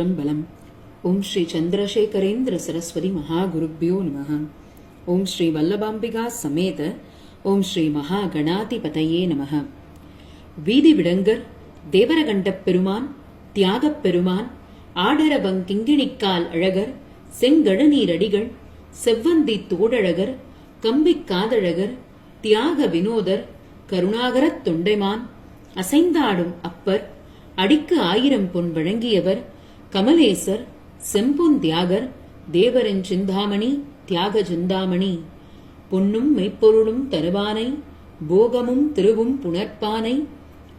திருச்சிற்றம்பலம் ஓம் ஸ்ரீ சந்திரசேகரேந்திர சரஸ்வதி மகாகுருப்பியோ நம. ஓம் ஸ்ரீ வல்லபாம்பிகா சமேத. ஓம் ஸ்ரீ மகா கணாதிபதையே நம. வீதி விடங்கர் தேவரகண்டப் பெருமான் தியாகப் பெருமான் ஆடரவங் கிங்கிணிக்கால் அழகர் செங்கழநீரடிகள் செவ்வந்தி தோடழகர் கம்பிக் காதழகர் தியாக வினோதர் கருணாகரத் தொண்டைமான் அசைந்தாடும் அப்பர் அடிக்கு ஆயிரம் பொன் வழங்கியவர் கமலேசர் செம்பொன் தியாகர் தேவரின் சிந்தாமணி தியாக சிந்தாமணி. பொன்னும் மெய்ப்பொருளும் தருவானை போகமும் திருவும் புணர்ப்பானை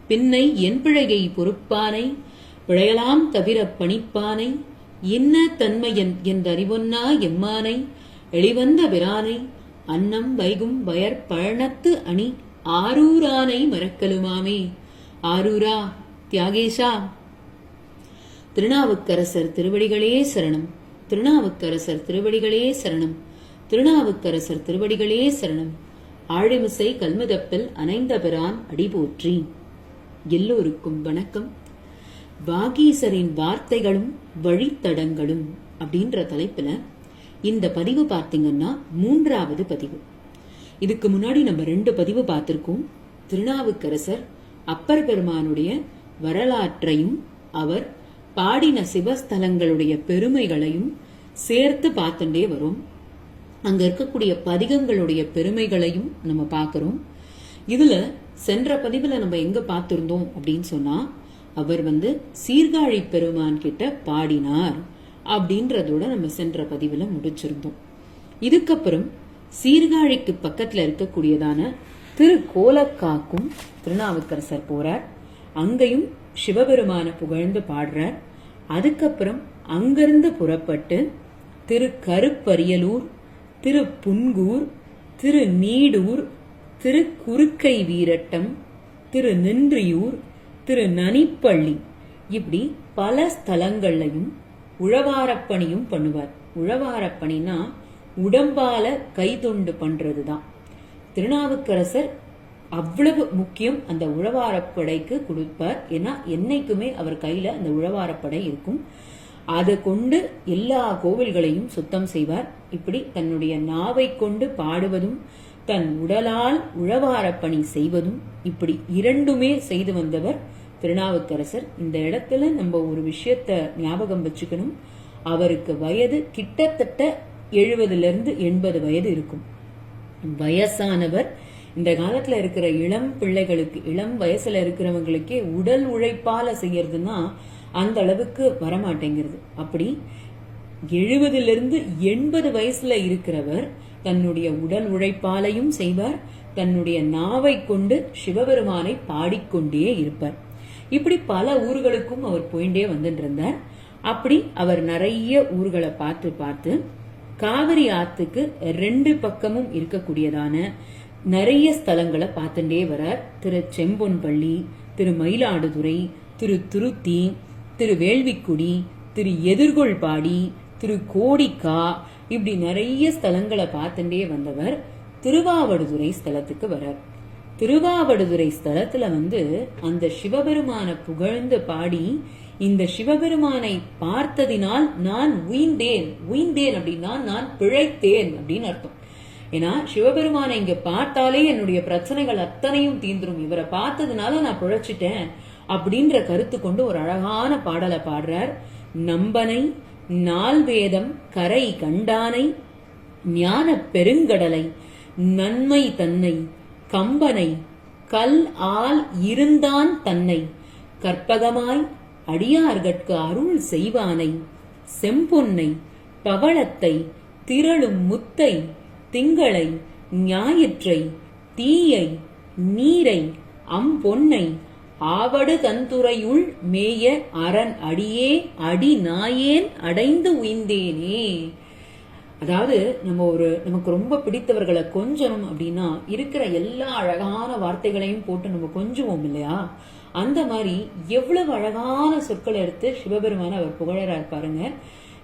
பின்னை என் பிழையை பொறுப்பானை பிழையலாம் தவிர பணிப்பானை இன்ன தன்மையன் என்றறிவொன்னா எம்மானை எளிவந்த பிரானை அன்னம் வைகும் வயற் பழனத்து அணி ஆரூரானை மறக்கலுமாமே. ஆரூரா தியாகேஷா! திருநாவுக்கரசர் திருவடிகளே சரணம். திருநாவுக்கரசர் திருவடிகளே சரணம். திருநாவுக்கரசர் திருவடிகளே சரணம். ஆழிமிசை கல்முதப்பில் அனைந்தபிரான் அடிபோற்றி. எல்லோருக்கும் வணக்கம். வாகீசரின் வார்த்தைகளும் வழித்தடங்களும் அப்படின்ற தலைப்புல இந்த பதிவு பார்த்தீங்கன்னா மூன்றாவது பதிவு. இதுக்கு முன்னாடி நம்ம ரெண்டு பதிவு பார்த்திருக்கோம். திருநாவுக்கரசர் அப்பர் பெருமானுடைய வரலாற்றையும் அவர் பாடின சிவஸ்தலங்களுடைய பெருமைகளையும் சேர்த்து பார்த்துட்டே வரும். அங்க இருக்கக்கூடிய பதிகங்களுடைய பெருமைகளையும் நம்ம பார்க்கிறோம். இதுல சென்ற பதிவுல நம்ம எங்க பார்த்திருந்தோம் அப்படின்னு சொன்னா அவர் வந்து சீர்காழி பெருமான் கிட்ட பாடினார் அப்படின்றதோட நம்ம சென்ற பதிவுல முடிச்சிருந்தோம். இதுக்கப்புறம் சீர்காழிக்கு பக்கத்துல இருக்கக்கூடியதான திரு கோலக்காக்கும் திருநாவுக்கரசர் போறார். அங்கேயும் சிவபெருமான புகழ்ந்து பாடுறார். அதுக்கப்புறம் அங்கிருந்து புறப்பட்டு திரு கருப்பரியலூர் திரு புன்கூர் திரு நீடூர் திரு குறுக்கை வீரட்டம் திரு நின்றியூர் திரு நனிப்பள்ளி இப்படி பல ஸ்தலங்கள்லையும் உழவாரப்பணியும் பண்ணுவார். உழவாரப்பணினா உடம்பால கைதொண்டு பண்றதுதான். திருநாவுக்கரசர் அவ்வளவு முக்கியம் அந்த உழவாரப்படைக்கு கொடுப்பார். ஏன்னா என்னைக்குமே அவர் கையில அந்த உழவாரப்படை இருக்கும். அதை கொண்டு எல்லா கோவில்களையும் சுத்தம் செய்வார். இப்படி தன்னுடைய நாவை கொண்டு பாடுவதும் தன் உடலால் உழவாரப்பணி செய்வதும் இப்படி இரண்டுமே செய்து வந்தவர் திருநாவுக்கரசர். இந்த இடத்துல நம்ம ஒரு விஷயத்த ஞாபகம் வச்சுக்கணும். அவருக்கு வயது கிட்டத்தட்ட எழுபதுல இருந்து எண்பது வயது இருக்கும். வயசானவர் இந்த காலத்துல இருக்கிற இளம் பிள்ளைகளுக்கு இளம் வயசுல இருக்கிறவங்களுக்கே உடல் உழைப்பால செய்யறதுன்னா அந்த அளவுக்கு வரமாட்டேங்கிறது. அப்படி எழுபதுல இருந்து எண்பது வயசுல இருக்கிறவர் தன்னுடைய உடல் உழைப்பாலையும் செய்வார் தன்னுடைய நாவை கொண்டு சிவபெருமானை பாடிக்கொண்டே இருப்பார். இப்படி பல ஊர்களுக்கும் அவர் போயிட்டே வந்துட்டு இருந்தார் அப்படி அவர் நிறைய ஊர்களை பார்த்து பார்த்து காவிரி ஆத்துக்கு ரெண்டு பக்கமும் இருக்கக்கூடியதான நிறைய ஸ்தலங்களை பார்த்துட்டே வரார். திரு செம்பொன்பள்ளி திரு மயிலாடுதுறை திரு துருத்தி திரு வேள்விக்குடி திரு எதிர்கொள்பாடி திரு கோடிக்கா இப்படி நிறைய ஸ்தலங்களை பார்த்துட்டே வந்தவர் திருவாவடுதுறை ஸ்தலத்துக்கு வரார். திருவாவடுதுறை ஸ்தலத்துல வந்து அந்த சிவபெருமான புகழ்ந்து பாடி இந்த சிவபெருமானை பார்த்ததினால் நான் உயிந்தேன் உயிந்தேன் அப்படின்னா நான் பிழைத்தேன் அப்படின்னு அர்த்தம். ஏன்னா சிவபெருமானை இங்க பார்த்தாலே என்னுடைய பிரச்சனைகள் அத்தனையும் தீந்துரும் இவரை பார்த்ததுனால நான் பிழைச்சிட்டேன் அப்படின்ற கருத்து கொண்டு ஒரு அழகான பாடலை பாடுறார். நம்பனை நால்வேதம் கரை கண்டானை ஞான பெருங்கடலை நன்மை தன்னை கம்பனை கல் ஆல் இருந்தான் தன்னை கற்பகமாய் அடியார்கட்கு அருள் செய்வானை செம்பொன்னை பவளத்தை திரளும் முத்தை திங்களை ஞாயிற்றை தீயை நீரை அம்பொன்னை ஆவடு தந்துரையுள் மேய அரண் அடியே அடி நாயேன் அடைந்து உய்ந்தேனே. அதாவது நம்ம ஒரு நமக்கு ரொம்ப பிடித்தவர்களை கொஞ்சணும் அப்படின்னா இருக்கிற எல்லா அழகான வார்த்தைகளையும் போட்டு நம்ம கொஞ்சுவோம் இல்லையா? அந்த மாதிரி எவ்வளவு அழகான சொற்களை எடுத்து சிவபெருமான அவர் புகழறார் பாருங்க.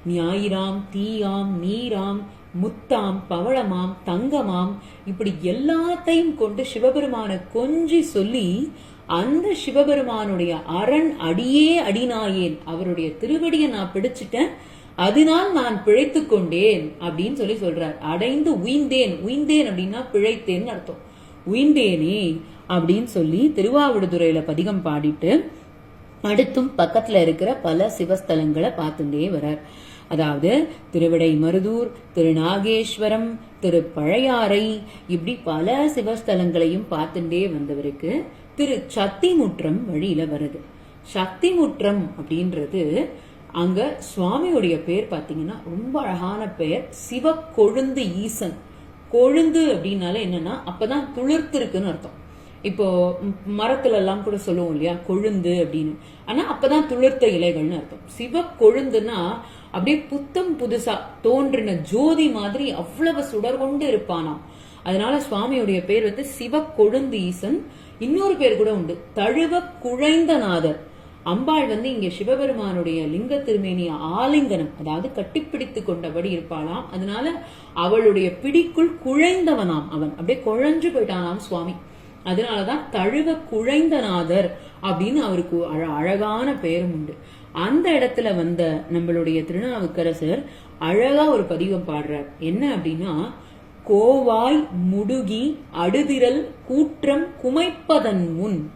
ஞாயிறாம் தீயாம் நீராம் முத்தாம் பவளமாம் தங்கமாம் இப்படி எல்லாத்தையும் கொண்டு சிவபெருமானை கொஞ்சி சொல்லி அந்த சிவபெருமானுடைய அரண் அடியே அடினாயேன் அவருடைய திருவடியை நான் பிடிச்சிட்டேன் அதனால் நான் பிழைத்துக் கொண்டேன் அப்படின்னு சொல்லி சொல்றார். அடைந்து உயிந்தேன் உயிந்தேன் அப்படின்னா பிழைத்தேன்னு அர்த்தம். உயிந்தேனே அப்படின்னு சொல்லி திருவாவடுதுறையில பதிகம் பாடிட்டு அடுத்தும் பக்கத்துல இருக்கிற பல சிவஸ்தலங்களை பார்த்துட்டே வரார் அதாவது திருவிடை மருதூர் திருநாகேஸ்வரம் திரு பழையாறை இப்படி பல சிவஸ்தலங்களையும் பார்த்துட்டே வந்தவருக்கு திரு சக்திமுற்றம் வழியில வருது. சக்திமுற்றம் அப்படின்றது அங்க சுவாமியுடைய பேர் பாத்தீங்கன்னா ரொம்ப அழகான பெயர் சிவ கொழுந்து ஈசன். கொழுந்து அப்படின்னால என்னன்னா அப்பதான் துளிர்த்து இருக்குன்னு அர்த்தம். இப்போ மரத்துல எல்லாம் கூட சொல்லுவோம் இல்லையா? கொழுந்து அப்படின்னு. ஆனா அப்பதான் துளிர்த்த இலைகள்னு அர்த்தம். சிவ கொழுந்துன்னா அப்படியே புத்தம் புதுசா தோன்றின ஜோதி மாதிரி அவ்வளவு சுடர் கொண்டு இருப்பானாம். அதனால சுவாமியுடைய பேர் வந்து சிவ கொழுந்து ஈசன். இன்னொரு பேர் கூட உண்டு. தழுவ குழைந்தநாதர் அம்பாள் வந்து இங்க சிவபெருமானுடைய லிங்க திருமேனிய ஆலிங்கனம் அதாவது கட்டிப்பிடித்து கொண்டபடி இருப்பாளாம். அதனால அவளுடைய பிடிக்குள் குழைந்தவனாம் அவன். அப்படியே குழஞ்சு போயிட்டானாம் சுவாமி. அதனாலதான் தழுவ குழைந்தநாதர் அப்படின்னு அவருக்கு அழ- அழகான பெயரும் உண்டு. அந்த இடத்துல வந்த நம்மளுடைய திருநாவுக்கரசர் அழகா ஒரு பதிவம் பாடுறார். என்ன அப்படின்னா கோவாய் முடுகி அடுதிரல் கூற்றம் குமைப்பதன் முன்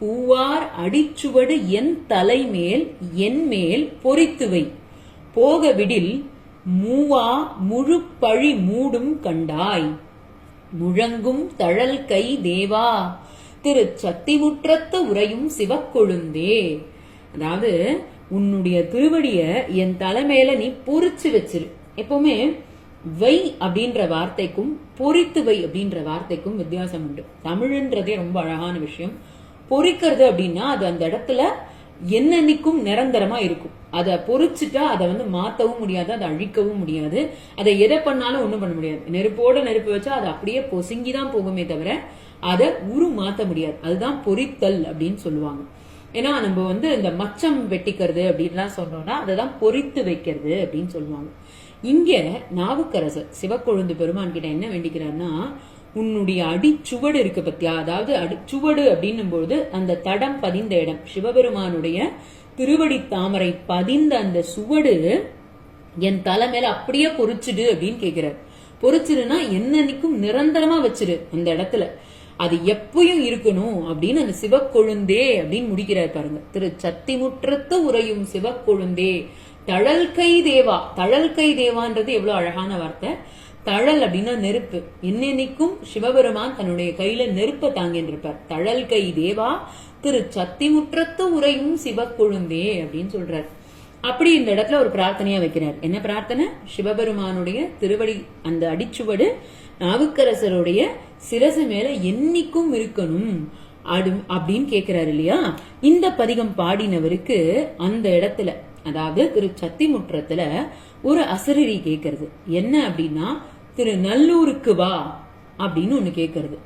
பூவார் அடிச்சுவடு என் தலைமேல் என் மேல் பொறித்துவை போக விடில் மூவா முழு பழி மூடும் கண்டாய். முழங்கும் தழல் கை தேவா. திரு சத்திமுற்றத்து உரையும் சிவக்கொழுந்தே. அதாவது உன்னுடைய திருவடிய என் தலைமையில நீ பொறிச்சு வச்சிரு. எப்பவுமே வை அப்படின்ற வார்த்தைக்கும் பொறித்து வை அப்படின்ற வார்த்தைக்கும் வித்தியாசம் உண்டு. தமிழ்ன்றதே ரொம்ப அழகான விஷயம். பொறிக்கிறது அப்படின்னா அது அந்த இடத்துல என்னன்னைக்கும் நிரந்தரமா இருக்கும். அதை பொறிச்சுட்டா அதை வந்து மாத்தவும் முடியாது அதை அழிக்கவும் முடியாது. அதை எதை பண்ணாலும் ஒண்ணும் பண்ண முடியாது. நெருப்போட நெருப்பு வச்சா அது அப்படியே பொசுங்கி தான் போகுமே தவிர அதை உரு மாத்த முடியாது. அதுதான் பொறித்தல் அப்படின்னு சொல்லுவாங்க. ஏன்னா நம்ம வந்து இந்த மச்சம் வெட்டிக்கிறது அப்படின்லாம் சொன்னோம்னா அதை தான் பொறித்து வைக்கிறது அப்படின்னு சொல்லுவாங்க. இங்க நாவுக்கரசர் சிவக்கொழுந்து பெருமான் கிட்ட என்ன வேண்டிக்கிறாருன்னா உன்னுடைய அடிச்சுவடு இருக்கு பத்தியா? அதாவது அடிச்சுவடு அப்படின்னும் பொழுது அந்த தடம் பதிந்த இடம் சிவபெருமானுடைய திருவடி தாமரை பதிந்த அந்த சுவடு என் தலை மேல அப்படியே பொறிச்சிடு அப்படின்னு கேக்குறாரு. பொறிச்சிடுனா என்னன்னைக்கும் நிரந்தரமா வச்சிரு அந்த இடத்துல. அது எப்பயும் இருக்கணும் அப்படின்னு அந்த சிவக்கொழுந்தே அப்படின்னு முடிக்கிறார் பாருங்க. திரு சத்திமுற்றத்து உரையும் சிவக்கொழுந்தே. தழல் கை தேவா. தழல் கை தேவான்றது எவ்வளவு அழகான வார்த்தை. தழல் அப்படின்னா நெருப்பு. என்னென்னைக்கும் சிவபெருமான் தன்னுடைய கையில நெருப்பை தாங்கின்றிருப்பார் தழல் கை தேவா திரு சத்திமுற்றத்து உரையும் சிவக்கொழுந்தே அப்படின்னு சொல்றார். அப்படி இந்த இடத்துல ஒரு பிரார்த்தனையா வைக்கிறார். என்ன பிரார்த்தனை? சிவபெருமானுடைய திருவடி அந்த அடிச்சுவடு நாவுக்கரசருடைய சிரசு மேல என்னைக்கும் இருக்கணும் அப்படின்னு கேக்குறாரு இல்லையா? இந்த பதிகம் பாடினவருக்கு அந்த இடத்துல அதாவது திரு சத்திமுற்றத்துல ஒரு அசரீரி கேக்குறது. என்ன அப்படின்னா திரு நல்லூருக்கு வா அப்படின்னு ஒண்ணு கேக்குறது.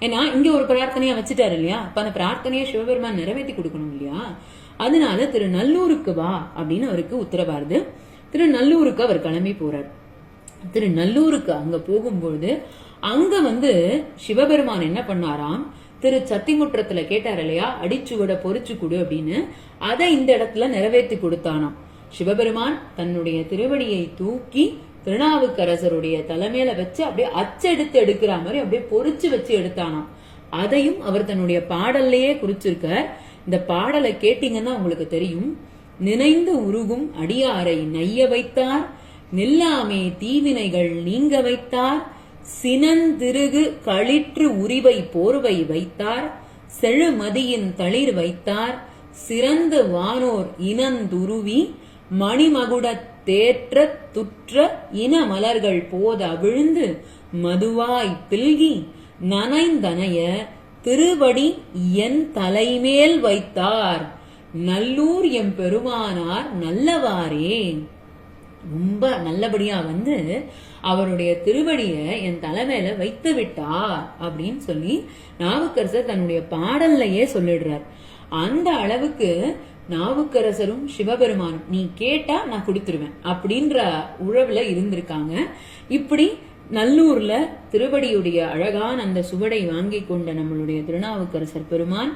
ஏன்னா இங்க ஒரு பிரார்த்தனையா வச்சுட்டாரு இல்லையா? அப்ப அந்த பிரார்த்தனையை சிவபெருமான் நிறைவேற்றி கொடுக்கணும் இல்லையா? அதனால திரு நல்லூருக்கு வா அப்படின்னு அவருக்கு உத்தரவாருது. திரு நல்லூருக்கு அவர் கிளம்பி போறார். திரு நல்லூருக்கு அங்க போகும்பொழுது அங்க வந்து சிவபெருமான் என்ன பண்ணாராம்? திரு சத்திமுற்றத்துல கேட்டார் இல்லையா? அடிச்சுவட பொறிச்சு கொடு அப்படின்னு. அதை இந்த இடத்துல நிறைவேற்றி கொடுத்தானாம். சிவபெருமான் தன்னுடைய திருவடியை தூக்கி திருநாவுக்கரசருடைய தலைமையில வச்சு அப்படியே அச்செடுத்து எடுக்கிற மாதிரி அப்படியே பொறிச்சு வச்சு எடுத்தானாம். அதையும் அவர் தன்னுடைய பாடல்லையே குறிச்சிருக்க இந்த பாடலை கேட்டீங்கன்னா உங்களுக்கு தெரியும். நினைந்து உருகும் அடியாரை நைய வைத்தார். நில்லாமே தீவினைகள் நீங்க வைத்தார். சினந்திருகு களிற்று உரிவை போர்வை வைத்தார். செழுமதியின் தளிர் வைத்தார். சிறந்து வானோர் இனந்துருவி மணிமகுடத் தேற்ற துற்ற இன மலர்கள் போத விழுந்து மதுவாய் பில்கி நனைந்தனைய திருவடி என் தலைமேல் வைத்தார். நல்லூர் எம் பெருமானார் நல்லவாரே ரொம்ப நல்லபடியா வந்து அவருடைய திருவடிய என் தலைமையில வைத்து விட்டார் அப்படின்னு சொல்லி நாவுக்கரசர் தன்னுடைய பாடல்லையே சொல்லிடுறார். அந்த அளவுக்கு நாவுக்கரசரும் சிவபெருமானும் நீ கேட்டா நான் கொடுத்துருவேன் அப்படின்ற உழவுல இருந்திருக்காங்க. இப்படி நல்லூர்ல திருவடியுடைய அழகான அந்த சுவடை வாங்கி கொண்ட நம்மளுடைய திருநாவுக்கரசர் பெருமான்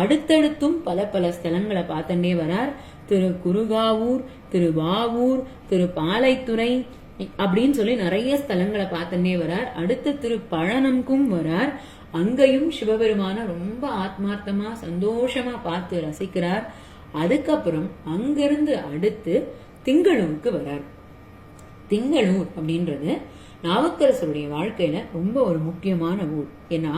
அடுத்தடுத்தும் பல பல ஸ்தலங்களை பார்த்துட்டே வரார். திரு குருகாவூர் திரு வாவூர் திரு பாலைத்துறை அப்படின்னு சொல்லி நிறைய ஸ்தலங்களை பார்த்துட்டே வரார். அடுத்த திரு பழனம்கும் வரார். அங்கேயும் சிவபெருமான ரொம்ப ஆத்மார்த்தமா சந்தோஷமா பார்த்து ரசிக்கிறார். அதுக்கப்புறம் அங்கிருந்து அடுத்து திங்களூருக்கு வரார். திங்களூர் அப்படின்றது நாவுக்கரசருடைய வாழ்க்கையில ரொம்ப ஒரு முக்கியமான ஊர். ஏன்னா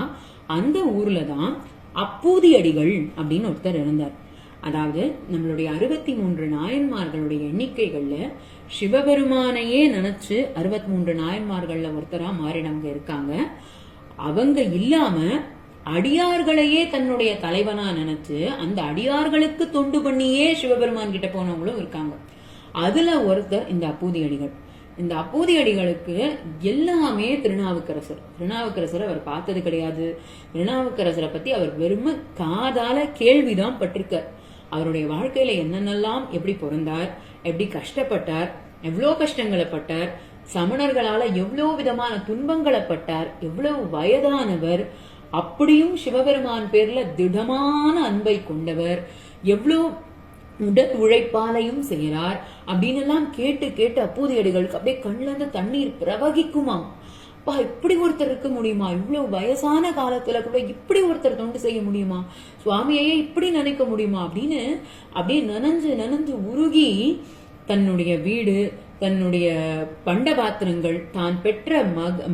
அந்த ஊர்ல தான் அப்பூதி அடிகள் அப்படின்னு ஒருத்தர் இருந்தார். அதாவது நம்மளுடைய அறுபத்தி மூன்று நாயன்மார்களுடைய எண்ணிக்கைகள்ல சிவபெருமானையே நினைச்சு அறுபத்தி மூன்று நாயன்மார்கள்ல ஒருத்தரா மாறினவங்க இருக்காங்க. அவங்க இல்லாம அடியார்களையே தன்னுடைய தலைவனா நினைச்சு அந்த அடியார்களுக்கு தொண்டு பண்ணியே சிவபெருமான் கிட்ட போனவங்களும் இருக்காங்க. அதுல ஒருத்தர் இந்த அப்பூதி அடிகள் இந்த அப்பூதியடிகளுக்கு எல்லாமே திருநாவுக்கரசர். திருநாவுக்கரசர் அவர் பார்த்தது கிடையாது. திருநாவுக்கரசரை பத்தி அவர் வெறும் காதால கேள்விதான் பட்டிருக்கார். அவருடைய வாழ்க்கையில என்னென்னலாம் எப்படி பிறந்தார் எப்படி கஷ்டப்பட்டார் எவ்வளோ கஷ்டங்களை பட்டார் சமணர்களால எவ்வளோ விதமான துன்பங்களை பட்டார் எவ்வளவு வயதானவர் அப்படியும் சிவபெருமான் பேர்ல திடமான அன்பை கொண்டவர். எவ்வளோ உடல் உழைப்பாலையும் செய்கிறார். அப்படின்னு எல்லாம் கேட்டு கேட்டு அப்போதையடிகளுக்கு அப்படியே கண்ணுல இருந்து தண்ணீர் பிரவகிக்குமாம். அப்பா இப்படி ஒருத்தர் இருக்க முடியுமா? இவ்வளவு வயசான காலத்துல கூட இப்படி ஒருத்தர் தொண்டு செய்ய முடியுமா? சுவாமியையே இப்படி நினைக்க முடியுமா? அப்படின்னு அப்படியே நனைஞ்சு நனைஞ்சு உருகி தன்னுடைய வீடு தன்னுடைய பண்ட பாத்திரங்கள் தான் பெற்ற மக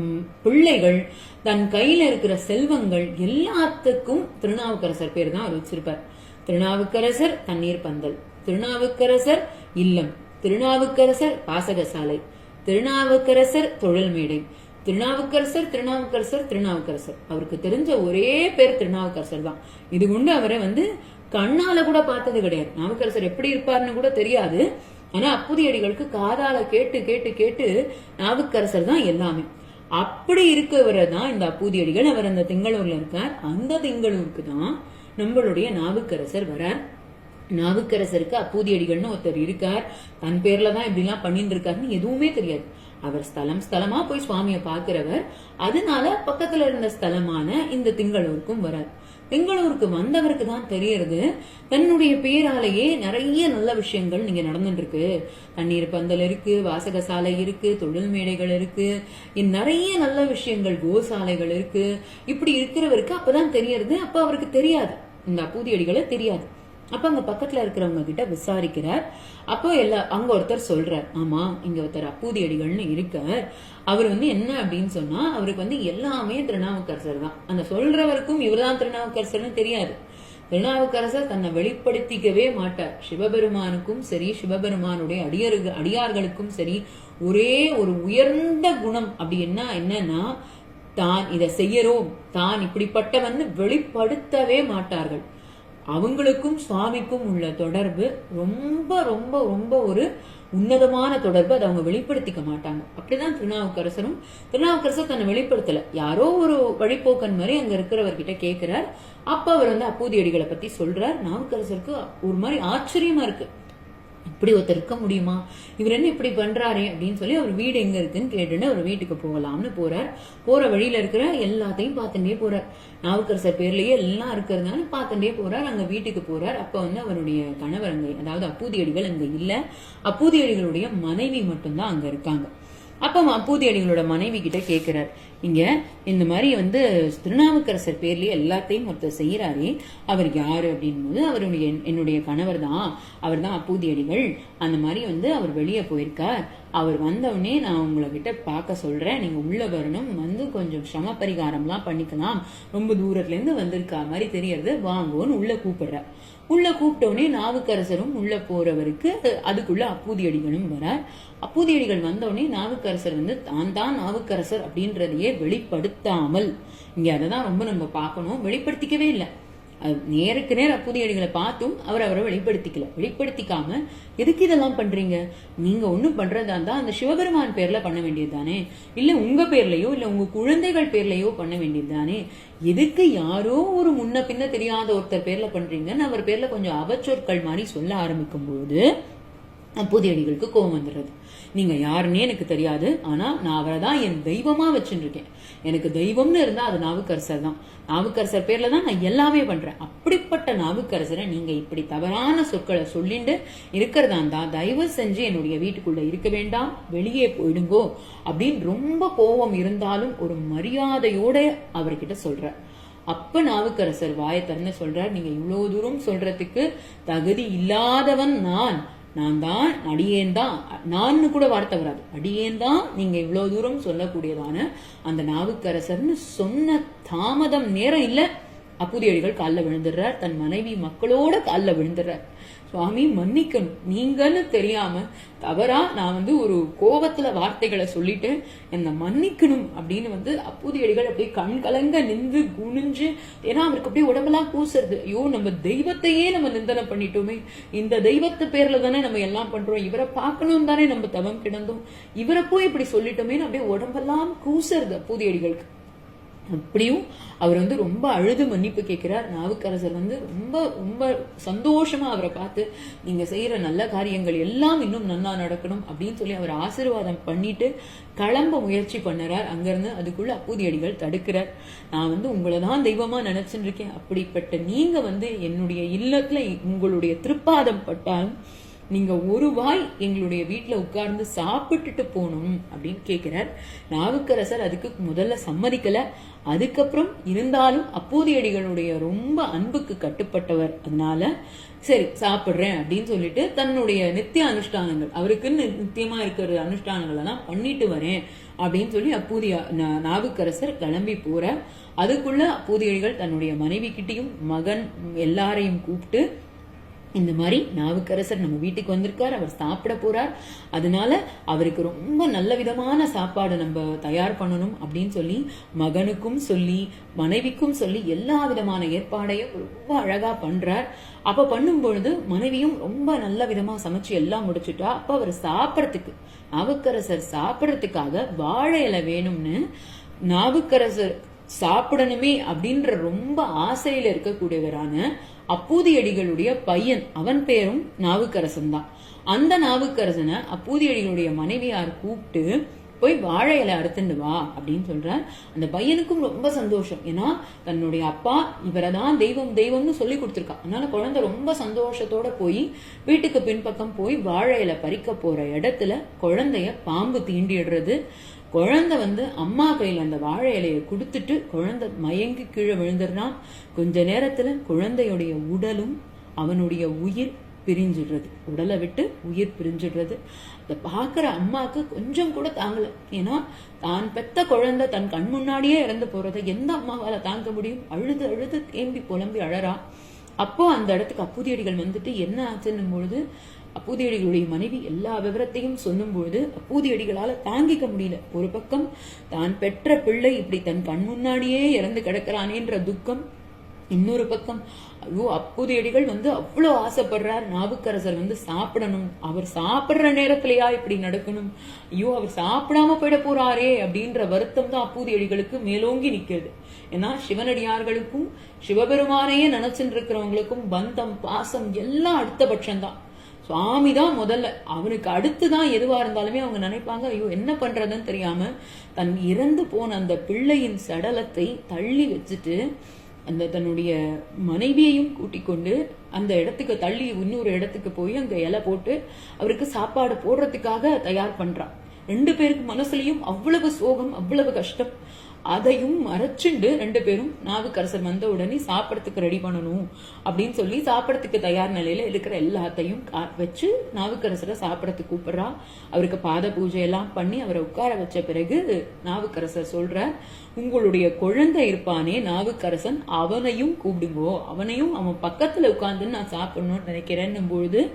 பிள்ளைகள் தன் கையில இருக்கிற செல்வங்கள் எல்லாத்துக்கும் திருநாவுக்கரசர் பேர் தான் அவர் வச்சிருப்பார். திருநாவுக்கரசர் தண்ணீர் பந்தல் திருநாவுக்கரசர் இல்லம் திருநாவுக்கரசர் பாசகசாலை திருநாவுக்கரசர் தொழில் மேடை திருநாவுக்கரசர் திருநாவுக்கரசர் திருநாவுக்கரசர். அவருக்கு தெரிஞ்ச ஒரே பேர் திருநாவுக்கரசர் தான். இது கொண்டு அவரை வந்து கண்ணால கூட பார்த்தது கிடையாது. நாவுக்கரசர் எப்படி இருப்பார்னு கூட தெரியாது. ஆனா அப்புதியடிகளுக்கு காதால கேட்டு கேட்டு கேட்டு நாவுக்கரசர் தான் எல்லாமே. அப்படி இருக்கவரை தான் இந்த அப்பூதியடிகள் அவர் அந்த திங்களூர்ல இருக்கார். அந்த திங்களூருக்கு தான் நம்மளுடைய நாவுக்கரசர் வரார். நாவுக்கரசருக்கு அப்பூதியடிகள்னு ஒருத்தர் இருக்கார். தன் பேர்ல தான் இப்படிலாம் பண்ணிட்டு இருக்காருன்னு எதுவுமே தெரியாது. அவர் ஸ்தலம் ஸ்தலமா போய் சுவாமியை பாக்குறவர் அதனால பக்கத்துல இருந்த ஸ்தலமான இந்த திங்களூருக்கும் வரார். பெங்களூருக்கு வந்தவருக்கு தான் தெரியறது. தன்னுடைய பேராலேயே நிறைய நல்ல விஷயங்கள் நீங்க நடந்துட்டு இருக்கு தண்ணீர் பந்தல் இருக்கு வாசகசாலை இருக்கு தொழில் மேடைகள் இருக்கு. நிறைய நல்ல விஷயங்கள் கோசாலைகள் இருக்கு. இப்படி இருக்கிறவருக்கு அப்பதான் தெரியறது. அப்ப அவருக்கு தெரியாது. இந்த அப்பூதியடிகளை தெரியாது. அப்ப அங்க பக்கத்துல இருக்கிறவங்க கிட்ட விசாரிக்கிறார். அப்போ எல்லா அங்க ஒருத்தர் சொல்றார் ஆமா இங்க ஒருத்தர் அப்பூதி அடிகள்னு இருக்கார். அவர் வந்து என்ன அப்படின்னு சொன்னா அவருக்கு வந்து எல்லாமே திருநாவுக்கரசர் தான். அந்த சொல்றவருக்கும் இவர்தான் திருநாவுக்கரசர்னு தெரியாது. திருநாவுக்கரசர் தன்னை வெளிப்படுத்திக்கவே மாட்டார். சிவபெருமானுக்கும் சரி சிவபெருமானுடைய அடியர்கள் அடியார்களுக்கும் சரி ஒரே ஒரு உயர்ந்த குணம் அப்படி என்ன என்னன்னா தான் இதை செய்யறோம். தான் இப்படிப்பட்டவன்னு வெளிப்படுத்தவே மாட்டார்கள். அவங்களுக்கும் சுவாமிக்கும் உள்ள தொடர்பு ரொம்ப ரொம்ப ரொம்ப ஒரு உன்னதமான தொடர்பு. அதை அவங்க வெளிப்படுத்திக்க மாட்டாங்க. அப்படிதான் திருநாவுக்கரசரும் திருநாவுக்கரசர் தன்னை வெளிப்படுத்தல. யாரோ ஒரு வழிப்போக்கன் மாதிரி அங்க இருக்கிறவர்கிட்ட கேட்கிறார் அப்ப அவர் வந்து அப்பூதியடிகளை பத்தி சொல்றார். நாவுக்கரசருக்கு ஒரு மாதிரி ஆச்சரியமா இருக்கு. இப்படி ஒருத்தர் இருக்க முடியுமா? இவர் என்ன இப்படி பண்றாரு அப்படின்னு சொல்லி அவர் வீடு எங்க இருக்குன்னு கேட்டுன்னு அவர் வீட்டுக்கு போகலாம்னு போறார். போற வழியில இருக்கிற எல்லாத்தையும் பார்த்துட்டே போறார். நாவுக்கரசர் பேர்லயே எல்லாம் இருக்கிறதுனால பார்த்துட்டே போறார். அங்க வீட்டுக்கு போறார். அப்ப வந்து அவருடைய கணவர் அங்க அதாவது அப்பூதியடிகள் அங்க இல்ல. அப்பூதியடிகளுடைய மனைவி மட்டும்தான் அங்க இருக்காங்க. அப்போ அப்பூதியடிகளோட மனைவி கிட்ட கேட்கிறார் இங்க இந்த மாதிரி வந்து திருநாவுக்கரசர் பேர்லயே எல்லாத்தையும் ஒருத்தர் செய்யறாரே அவர் யாரு அப்படின்போது அவருடைய என்னுடைய கணவர் தான் அவர் தான் அப்பூதியடிகள் அந்த மாதிரி வந்து அவர் வெளியே போயிருக்கார். அவர் வந்தவுடனே நான் உங்களை கிட்ட பார்க்க சொல்றேன். நீங்க உள்ள வரணும். வந்து கொஞ்சம் சிரம பரிகாரம்லாம் பண்ணிக்கலாம். ரொம்ப தூரத்துல இருந்து வந்திருக்கா மாதிரி தெரியறது. வாங்கோன்னு உள்ள கூப்பிடுற. உள்ள கூப்பிட்டோடனே நாவுக்கரசரும் உள்ள போறவருக்கு அதுக்குள்ள அப்பூதியடிகளும் வரார். அப்பூதியடிகள் வந்தவுடனே நாவுக்கரசர் வந்து தான் தான் நாவுக்கரசர் அப்படின்றதையே வெளிப்படுத்தாமல். இங்க அதை தான் ரொம்ப நம்ம பார்க்கணும். வெளிப்படுத்திக்கவே இல்லை. நேருக்கு நேர் அப்புதியடிகளை பார்த்தும் அவர் அவரை வெளிப்படுத்திக்கல. வெளிப்படுத்திக்காம எதுக்கு இதெல்லாம் பண்றீங்க? நீங்க ஒண்ணும் பண்றதா இருந்தா அந்த சிவபெருமான் பேர்ல பண்ண வேண்டியது தானே இல்ல உங்க பேர்லயோ இல்ல உங்க குழந்தைகள் பேர்லயோ பண்ண வேண்டியது தானே எதுக்கு யாரோ ஒரு முன்ன பின்ன தெரியாத ஒருத்தர் பேர்ல பண்றீங்கன்னு அவர் பேர்ல கொஞ்சம் அவச்சொற்கள் மாதிரி சொல்ல ஆரம்பிக்கும் போது அப்புதியடிகளுக்கு கோபம் வந்துடுறது. நீங்க யாருன்னே எனக்கு தெரியாது. ஆனா நான் அவரை தான் என் தெய்வமா வச்சுருக்கேன் எனக்கு தெய்வம்னு இருந்தா அது நாவுக்கரசர் தான். நாவுக்கரசர் பேர்ல தான் நான் எல்லாமே பண்றேன். அப்படிப்பட்ட நாவுக்கரசரை நீங்க இப்படி தவறான சொற்களை சொல்லிட்டு இருக்கிறதா இருந்தா தயவு செஞ்சு என்னுடைய வீட்டுக்குள்ள இருக்க வேண்டாம் வெளியே போயிடுங்கோ அப்படின்னு ரொம்ப கோபம் இருந்தாலும் ஒரு மரியாதையோட அவர்கிட்ட சொல்ற அப்ப நாவுக்கரசர் வாயை திறந்து சொல்றார் நீங்க இவ்வளவு தூரம் சொல்றதுக்கு தகுதி இல்லாதவன் நான். நான் தான் அடியேன் தான் நான்னு கூட வார்த்தை வராது. அடியேன் தான் நீங்க இவ்வளவு தூரம் சொல்லக்கூடியதான அந்த நாவுக்கரசர்னு சொன்ன தாமதம் நேரம் இல்ல. அப்புதியடிகள் காலில் விழுந்துடுறார். தன் மனைவி மக்களோட காலில் விழுந்துடுறார். சுவாமி மன்னிக்கணும். நீங்கன்னு தெரியாம தவறா நான் வந்து ஒரு கோபத்துல வார்த்தைகளை சொல்லிட்டு என்னை மன்னிக்கணும் அப்படின்னு வந்து அப்பூதியடிகள் அப்படியே கண் கலங்க நின்று குனிஞ்சு ஏன்னா அவருக்கு அப்படியே உடம்பெல்லாம் கூசுறது. ஐயோ நம்ம தெய்வத்தையே நம்ம நிந்தனை பண்ணிட்டோமே. இந்த தெய்வத்து பேர்ல தானே நம்ம எல்லாம் பண்றோம். இவரை பார்க்கணும் தானே நம்ம தவம் கிடந்தோம். இவரை போய் இப்படி சொல்லிட்டோமேன்னு அப்படியே உடம்பெல்லாம் கூசுறது அப்பூதியடிகளுக்கு. அப்படியும் அவர் வந்து ரொம்ப அழுது மன்னிப்பு கேட்கிறார். நாவுக்கரசர் வந்து ரொம்ப ரொம்ப சந்தோஷமா அவரை பார்த்து நீங்க செய்யற நல்ல காரியங்கள் எல்லாம் இன்னும் நன்னா நடக்கணும் அப்படின்னு சொல்லி அவர் ஆசீர்வாதம் பண்ணிட்டு கிளம்ப முயற்சி பண்ணுறார். அங்கிருந்து அதுக்குள்ள அப்பூதியடிகள் தடுக்கிறார். நான் வந்து உங்களை தான் தெய்வமா நினைச்சுட்டு இருக்கேன். அப்படிப்பட்ட நீங்க வந்து என்னுடைய இல்லத்துல உங்களுடைய திருப்பாதம் பட்டாலும் நீங்க ஒரு வாய் எங்களுடைய வீட்டில் உட்கார்ந்து சாப்பிட்டுட்டு போகணும் அப்படின்னு கேட்கிறார். நாவுக்கரசர் அதுக்கு முதல்ல சம்மதிக்கல. அதுக்கப்புறம் இருந்தாலும் அப்போதையடிகளுடைய ரொம்ப அன்புக்கு கட்டுப்பட்டவர். அதனால சரி சாப்பிட்றேன் அப்படின்னு சொல்லிட்டு தன்னுடைய நித்திய அனுஷ்டானங்கள் அவருக்குன்னு நித்தியமா இருக்கிற அனுஷ்டானங்கள் எல்லாம் பண்ணிட்டு வரேன் அப்படின்னு சொல்லி அப்பூதிய நாவுக்கரசர் கிளம்பி போற அதுக்குள்ள அப்பூதியடிகள் தன்னுடைய மனைவி கிட்டையும் மகன் எல்லாரையும் கூப்பிட்டு இந்த மாதிரி நாவுக்கரசர் நம்ம வீட்டுக்கு வந்திருக்கார் அவர் சாப்பிட போறார். அதனால அவருக்கு ரொம்ப நல்ல விதமான சாப்பாடு நம்ம தயார் பண்ணணும் அப்படின்னு சொல்லி மகனுக்கும் சொல்லி மனைவிக்கும் சொல்லி எல்லா விதமான ஏற்பாடையும் ரொம்ப அழகா பண்றார். அப்ப பண்ணும் பொழுது மனைவியும் ரொம்ப நல்ல விதமா சமைச்சு எல்லாம் முடிச்சுட்டா அப்ப அவர் சாப்பிட்றதுக்கு நாவுக்கரசர் சாப்பிட்றதுக்காக வாழை இலை வேணும்னு நாவுக்கரசர் சாப்பிடணுமே அப்படின்ற ரொம்ப ஆசையில இருக்கக்கூடியவரான அப்பூதியடிகளுடைய பையன். அவன் பேரும் நாவுக்கரசன் தான் அந்த நாவுக்கரசனை அப்பூதியடிகளுடைய மனைவியார் கூப்பிட்டு போய் வாழை இலை அறுத்துண்டு வா அப்படின்னு சொல்ற அந்த பையனுக்கும் ரொம்ப சந்தோஷம். ஏன்னா தன்னுடைய அப்பா இவரை தான் தெய்வம் தெய்வம்னு சொல்லி கொடுத்துருக்கா. அதனால குழந்தை ரொம்ப சந்தோஷத்தோட போய் வீட்டுக்கு பின்பக்கம் போய் வாழை இலை பறிக்க போற இடத்துல குழந்தைய பாம்பு தீண்டிடுறது. குழந்தை வந்து அம்மா கையில் அந்த வாழை இலையை கொடுத்துட்டு குழந்தை மயங்கி கீழே விழுந்துடுறான். கொஞ்ச நேரத்தில் குழந்தையுடைய உடலும் அவனுடைய உயிர் பிரிஞ்சிடுறது. உடலை விட்டு உயிர் பிரிஞ்சிடுறது. அதை பார்க்குற அம்மாவுக்கு கொஞ்சம் கூட தாங்கலை. ஏன்னா தான் பெத்த குழந்தை தன் கண் முன்னாடியே இறந்து போகிறத எந்த அம்மாவால் தாங்க முடியும்? அழுது அழுது தேம்பி புலம்பி அழறா. அப்போ அந்த இடத்துக்கு அப்புதியடிகள் வந்துட்டு என்ன ஆச்சுன்னும் பொழுது அப்பூதியடிகளுடைய மனைவி எல்லா விவரத்தையும் சொல்லும் பொழுது அப்பூதியடிகளால தாங்கிக்க முடியல. ஒரு பக்கம் தான் பெற்ற பிள்ளை இப்படி தன் கண் முன்னாடியே இறந்து கிடக்கிறானேன்ற துக்கம். இன்னொரு பக்கம் ஐயோ அப்பூதியடிகள் வந்து அவ்வளோ ஆசைப்படுறார். நாவுக்கரசர் வந்து சாப்பிடணும். அவர் சாப்பிடுற நேரத்திலேயா இப்படி நடக்கணும்? ஐயோ அவர் சாப்பிடாம போயிட போறாரே அப்படின்ற வருத்தம் தான் அப்பூதியடிகளுக்கு மேலோங்கி நிக்கிறது ஏன்னா சிவனடியார்களுக்கும் சிவபெருமானையே நினைச்சுட்டு இருக்கிறவங்களுக்கும் பந்தம் பாசம் எல்லாம் அடுத்த பட்சம்தான். சுவாமி தான் முதல்ல. அவனுக்கு அடுத்து தான் எதுவாக இருந்தாலுமே அவங்க நினைப்பாங்க ஐயோ என்ன பண்ணுறதுன்னு தெரியாமல் தன் இறந்து போன அந்த பிள்ளையின் சடலத்தை தள்ளி வச்சுட்டு அந்த தன்னுடைய மனைவியையும் கூட்டிக் கொண்டு அந்த இடத்துக்கு தள்ளி இன்னொரு இடத்துக்கு போய் அங்கே இலை போட்டு அவருக்கு சாப்பாடு போடுறதுக்காக தயார் பண்ணுறான் ரெண்டு பேருக்கு மனசுலையும் அவ்வளவு சோகம் அவ்வளவு கஷ்டம். அதையும் மறைச்சுண்டு ரெண்டு பேரும் நாவுக்கரசர் வந்த உடனே சாப்பிட்றதுக்கு ரெடி பண்ணணும் அப்படின்னு சொல்லி சாப்பிட்றதுக்கு தயார் நிலையில இருக்கிற எல்லாத்தையும் வச்சு நாவுக்கரசரை சாப்பிட்றதுக்கு கூப்பிடுறா. அவருக்கு பாத பூஜை எல்லாம் பண்ணி அவரை உட்கார வச்ச பிறகு நாவுக்கரசர் சொல்ற உங்களுடைய குழந்தை இருப்பானே நாவுக்கரசன் அவனையும் கூப்பிடுங்கோ. அவனையும் அவன் பக்கத்துல உட்காந்து நான் சாப்பிடணும்னு நினைக்கிறேன்னும் பொழுது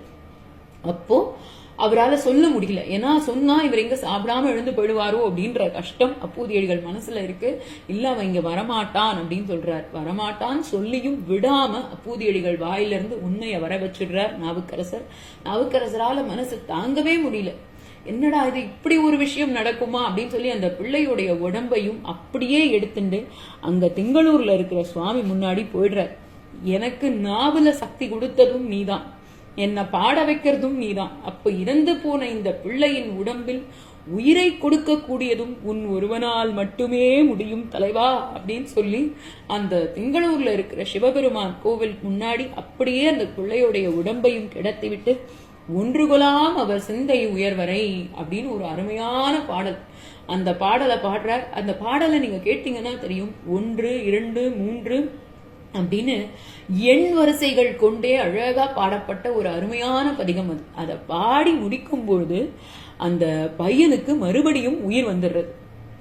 அப்போ அவரால் சொல்ல முடியல. ஏன்னா சொன்னா இவர் எங்க சாப்பிடாம எழுந்து போயிடுவாரோ அப்படின்ற கஷ்டம் அப்பூதியடிகள் மனசுல இருக்கு. இல்ல அவன் இங்க வரமாட்டான் அப்படின்னு சொல்றார். வரமாட்டான் சொல்லியும் விடாம அப்பூதியடிகள் வாயிலிருந்து உண்மையை வர வச்சிடுறார் நாவுக்கரசர். நாவுக்கரசரால மனசு தாங்கவே முடியல. என்னடா இது இப்படி ஒரு விஷயம் நடக்குமா அப்படின்னு சொல்லி அந்த பிள்ளையுடைய உடம்பையும் அப்படியே எடுத்துட்டு அங்க திங்களூர்ல இருக்கிற சுவாமி முன்னாடி போயிடுறார். எனக்கு நாவல சக்தி கொடுத்ததும் நீதான். என்னை பாட வைக்கிறதும் நீதான். அப்ப இறந்து போன இந்த பிள்ளையின் உடம்பில் உயிரை கொடுக்கக்கூடியதும் உன் ஒருவனால் மட்டுமே முடியும் தலைவா அப்படின்னு சொல்லி அந்த திங்களூர்ல இருக்கிற சிவபெருமான் கோவில் முன்னாடி அப்படியே அந்த பிள்ளையுடைய உடம்பையும் கிடத்திவிட்டு ஒன்றுகொலாம் அவர் சிந்தை உயர்வரை அப்படின்னு ஒரு அருமையான பாடல். அந்த பாடலை பாடுறார். அந்த பாடலை நீங்க கேட்டீங்கன்னா தெரியும். ஒன்று இரண்டு மூன்று அப்படின்னு எண் வரிசைகள் கொண்டே அழகாக பாடப்பட்ட ஒரு அருமையான பதிகம் அது. அதை பாடி முடிக்கும் பொழுது அந்த பையனுக்கு மறுபடியும் உயிர் வந்துடுறது.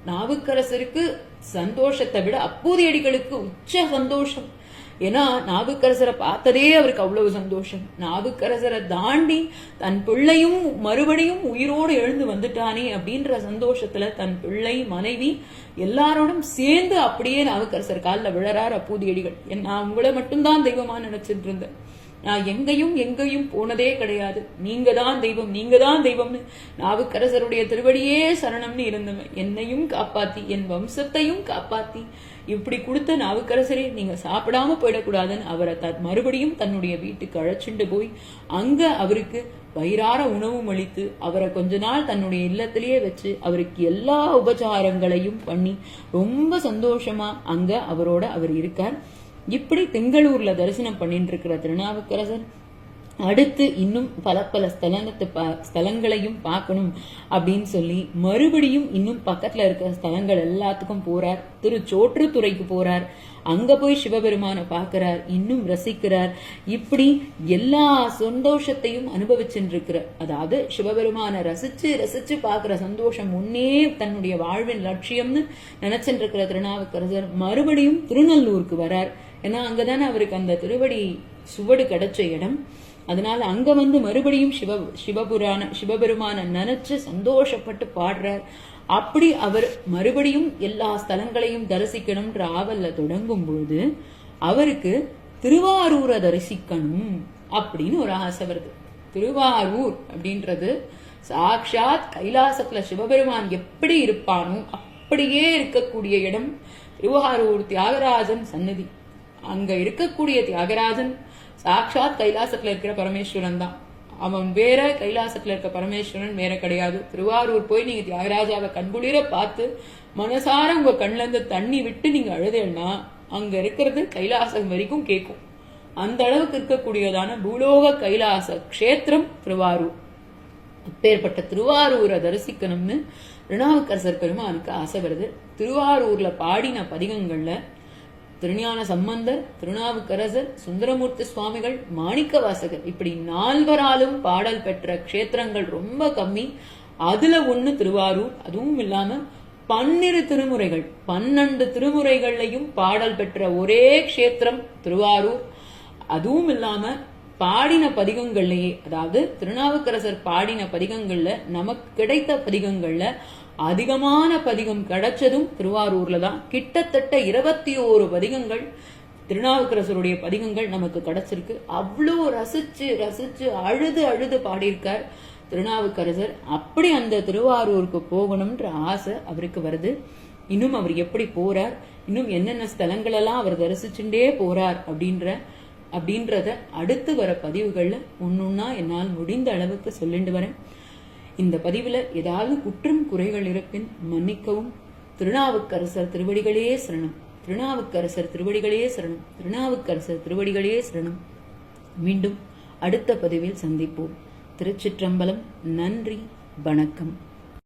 நாவுக்கரசருக்கு சந்தோஷத்தை விட அப்போதையடிகளுக்கு உச்ச சந்தோஷம். ஏன்னா நாவுக்கரசரை பார்த்ததே அவருக்கு அவ்வளவு சந்தோஷம். நாவுக்கரசரை தாண்டி தன் பிள்ளையும் மறுபடியும் உயிரோடு எழுந்து வந்துட்டானே அப்படின்ற சந்தோஷத்துல தன் பிள்ளை மனைவி எல்லாரோடும் சேர்ந்து அப்படியே நாவுக்கரசர் காலில் விழறார் அப்பூதியடிகள். நான் உங்களை மட்டும்தான் தெய்வமா நினைச்சிட்டு இருந்தேன். நான் எங்கேயும் எங்கேயும் போனதே கிடையாது. நீங்க தான் தெய்வம் நீங்க தான் தெய்வம்னு நாவுக்கரசருடைய திருவடியே சரணம்னு இருந்தவன். என்னையும் காப்பாத்தி என் வம்சத்தையும் காப்பாத்தி இப்படி கொடுத்த நாவுக்கரசரே நீங்க சாப்பிடாம போயிடக்கூடாதுன்னு அவரை த மறுபடியும் தன்னுடைய வீட்டுக்கு அழைச்சிட்டு போய் அங்க அவருக்கு வயிறார உணவும் அளித்து அவரை கொஞ்ச நாள் தன்னுடைய இல்லத்திலேயே வச்சு அவருக்கு எல்லா உபச்சாரங்களையும் பண்ணி ரொம்ப சந்தோஷமா அங்க அவரோட அவர் இருக்கார். இப்படி பெங்களூர்ல தரிசனம் பண்ணிட்டு இருக்கிற திருநாவுக்கரசர்? அடுத்து இன்னும் பல பல ஸ்தலத்து ஸ்தலங்களையும் பார்க்கணும் அப்படின்னு சொல்லி மறுபடியும் இன்னும் பக்கத்துல இருக்கிற ஸ்தலங்கள் எல்லாத்துக்கும் போறார். திருச்சோற்றுத்துறைக்கு போறார். அங்க போய் சிவபெருமானை பார்க்கிறார். இன்னும் ரசிக்கிறார். இப்படி எல்லா சந்தோஷத்தையும் அனுபவிச்சுருக்கிறார். அதாவது சிவபெருமானை ரசிச்சு ரசிச்சு பார்க்கிற சந்தோஷம் முன்னே தன்னுடைய வாழ்வின் லட்சியம்னு நினைச்சிருக்கிற இருக்கிற திருநாவுக்கரசர் மறுபடியும் திருநல்லூருக்கு வரார். ஏன்னா அங்கதானே அவருக்கு அந்த திருவடி சுவடு கிடைச்ச இடம். அதனால அங்க வந்து மறுபடியும் சிவ சிவபுராண சிவபெருமான நினைச்சு சந்தோஷப்பட்டு பாடுறார். அப்படி அவர் மறுபடியும் எல்லா ஸ்தலங்களையும் தரிசிக்கணும்ன்ற ஆவல்ல தொடங்கும் பொழுது அவருக்கு திருவாரூரை தரிசிக்கணும் அப்படின்னு ஒரு ஆசை வருது. திருவாரூர் அப்படின்றது சாக்ஷாத் கைலாசத்துல சிவபெருமான் எப்படி இருப்பானோ அப்படியே இருக்கக்கூடிய இடம் திருவாரூர் தியாகராஜன் சன்னதி அங்க இருக்கக்கூடிய தியாகராஜன் சாட்சாத் கைலாசத்துல இருக்கிற பரமேஸ்வரன் தான். அவன் வேற கைலாசத்துல இருக்க பரமேஸ்வரன் வேற கிடையாது. திருவாரூர் போய் நீங்க தியாகராஜாவை கண்குளிர பார்த்து மனசார உங்க கண்ல இருந்து தண்ணி விட்டு நீங்க அழுதேன்னா அங்க இருக்கிறது கைலாசம் வரைக்கும் கேட்கும் அந்த அளவுக்கு இருக்கக்கூடியதான பூலோக கைலாச கஷேத்திரம் திருவாரூர். அப்பேற்பட்ட திருவாரூரை தரிசிக்கணும்னு ரிணாவுக்கரசர் பெருமானுக்கு ஆசை வருது. திருவாரூர்ல பாடின பதிகங்கள்ல திருஞான சம்பந்தர் திருநாவுக்கரசர் சுந்தரமூர்த்தி சுவாமிகள் மாணிக்க வாசகர் இப்படி நால்வராலும் பாடல் பெற்ற க்ஷேத்திரங்கள் ரொம்ப கம்மி. அதுல ஒண்ணு திருவாரூர் அதுவும் இல்லாம பன்னிரு திருமுறைகள் பன்னெண்டு திருமுறைகள்லையும் பாடல் பெற்ற ஒரே க்ஷேத்திரம் திருவாரூர். அதுவும் இல்லாம பாடின பதிகங்கள்லயே அதாவது திருநாவுக்கரசர் பாடின பதிகங்கள்ல நமக்கு கிடைத்த பதிகங்கள்ல அதிகமான பதிகம் கிடைச்சதும் திருவாரூர்ல தான். கிட்டத்தட்ட இருபத்தி ஓரு பதிகங்கள் திருநாவுக்கரசருடைய பதிகங்கள் நமக்கு கிடைச்சிருக்கு. அவ்வளோ ரசிச்சு ரசிச்சு அழுது அழுது பாடியிருக்கார் திருநாவுக்கரசர். அப்படி அந்த திருவாரூருக்கு போகணும்ன்ற ஆசை அவருக்கு வருது. இன்னும் அவர் எப்படி போறார்? இன்னும் என்னென்ன ஸ்தலங்களெல்லாம் அவர் தரிசிச்சுட்டே போறார் அப்படின்ற அப்படின்றத அடுத்து வர பதிவுகளில் ஒன்றுன்னா என்னால் முடிந்த அளவுக்கு சொல்லிட்டு வரேன். இந்த பதிவில் ஏதாவது குற்றம் குறைகள் இருப்பின் மன்னிக்கவும். திருநாவுக்கரசர் திருவடிகளே சரணம். திருநாவுக்கரசர் திருவடிகளே சரணம். திருநாவுக்கரசர் திருவடிகளே சரணம். மீண்டும் அடுத்த பதிவில் சந்திப்போம். திருச்சிற்றம்பலம் நன்றி வணக்கம்.